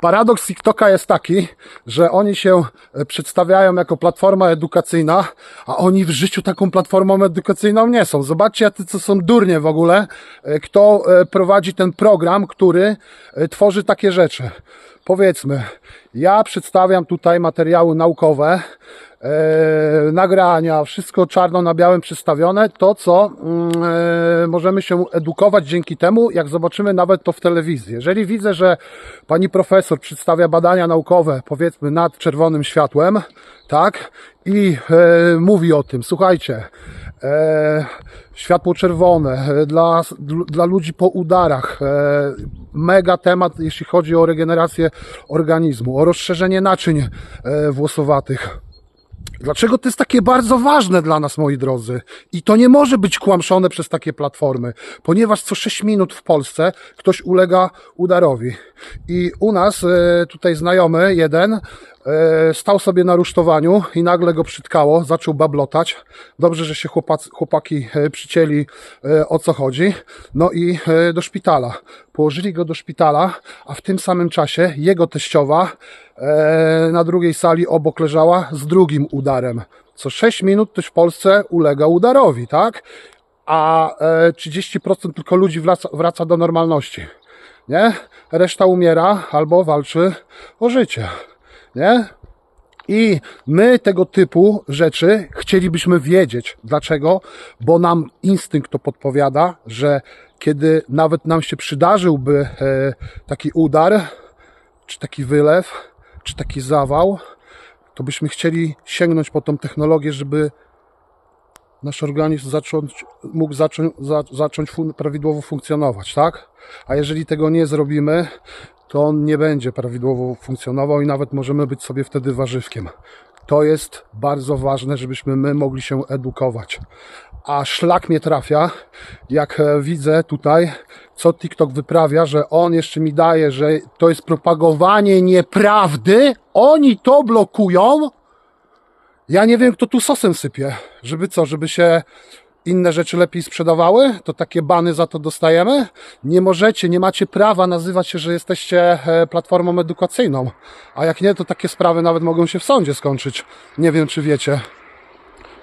Paradoks TikToka jest taki, że oni się e, przedstawiają jako platforma edukacyjna, a oni w życiu taką platformą edukacyjną nie są. Zobaczcie, co są durnie w ogóle, e, kto e, prowadzi ten program, który tworzy takie rzeczy. Powiedzmy, ja przedstawiam tutaj materiały naukowe, e, nagrania, wszystko czarno na białym przedstawione, to co mm, e, możemy się edukować dzięki temu, jak zobaczymy nawet to w telewizji. Jeżeli widzę, że pani profesor przedstawia badania naukowe, powiedzmy nad czerwonym światłem, tak, i e, mówi o tym, słuchajcie, światło czerwone dla, dla ludzi po udarach, mega temat, jeśli chodzi o regenerację organizmu, o rozszerzenie naczyń włosowatych. Dlaczego to jest takie bardzo ważne dla nas, moi drodzy? I to nie może być kłamszone przez takie platformy, ponieważ co 6 minut w Polsce ktoś ulega udarowi. I u nas e, tutaj znajomy jeden e, stał sobie na rusztowaniu i nagle go przytkało, zaczął bablotać. Dobrze, że się chłopacy, chłopaki e, przycięli o co chodzi. No i do szpitala. Położyli go do szpitala, a w tym samym czasie jego teściowa na drugiej sali obok leżała z drugim udarem. Co 6 minut ktoś w Polsce ulega udarowi, tak? A e, 30% tylko ludzi wraca, wraca do normalności. Nie? Reszta umiera albo walczy o życie. Nie? I my tego typu rzeczy chcielibyśmy wiedzieć. Dlaczego? Bo nam instynkt to podpowiada, że kiedy nawet nam się przydarzyłby e, taki udar, czy taki wylew, czy taki zawał, to byśmy chcieli sięgnąć po tą technologię, żeby nasz organizm zacząć, mógł zacząć, za, zacząć fun, prawidłowo funkcjonować, tak? A jeżeli tego nie zrobimy, to on nie będzie prawidłowo funkcjonował i nawet możemy być sobie wtedy warzywkiem. To jest bardzo ważne, żebyśmy my mogli się edukować. A szlak mnie trafia, jak e, widzę tutaj, co TikTok wyprawia, że on jeszcze mi daje, że to jest propagowanie nieprawdy. Oni to blokują, ja nie wiem, kto tu sosem sypie. Żeby co, żeby się inne rzeczy lepiej sprzedawały? To takie bany za to dostajemy? Nie możecie, nie macie prawa nazywać się, że jesteście e, platformą edukacyjną. A jak nie, to takie sprawy nawet mogą się w sądzie skończyć. Nie wiem, czy wiecie.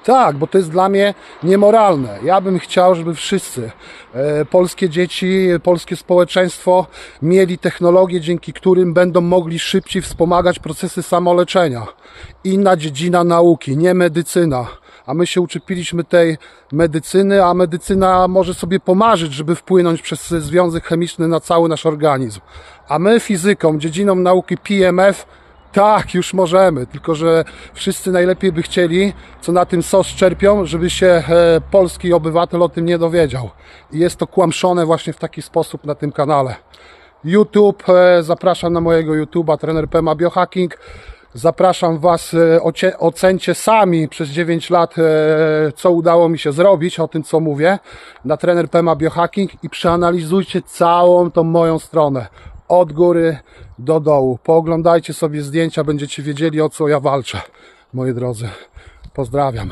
Tak, bo to jest dla mnie niemoralne. Ja bym chciał, żeby wszyscy, e, polskie dzieci, polskie społeczeństwo mieli technologie, dzięki którym będą mogli szybciej wspomagać procesy samoleczenia. Inna dziedzina nauki, nie medycyna. A my się uczepiliśmy tej medycyny, a medycyna może sobie pomarzyć, żeby wpłynąć przez związek chemiczny na cały nasz organizm. A my fizyką, dziedziną nauki PMF, tak, już możemy, tylko że wszyscy najlepiej by chcieli, co na tym SOS czerpią, żeby się e, polski obywatel o tym nie dowiedział. I jest to kłamszone właśnie w taki sposób na tym kanale. YouTube, e, zapraszam na mojego YouTube'a, trener Pema Biohacking. Zapraszam Was, e, ocencie sami przez 9 lat, e, co udało mi się zrobić, o tym co mówię, na trener Pema Biohacking i przeanalizujcie całą tą moją stronę od góry do dołu. Pooglądajcie sobie zdjęcia, będziecie wiedzieli o co ja walczę, moi drodzy. Pozdrawiam.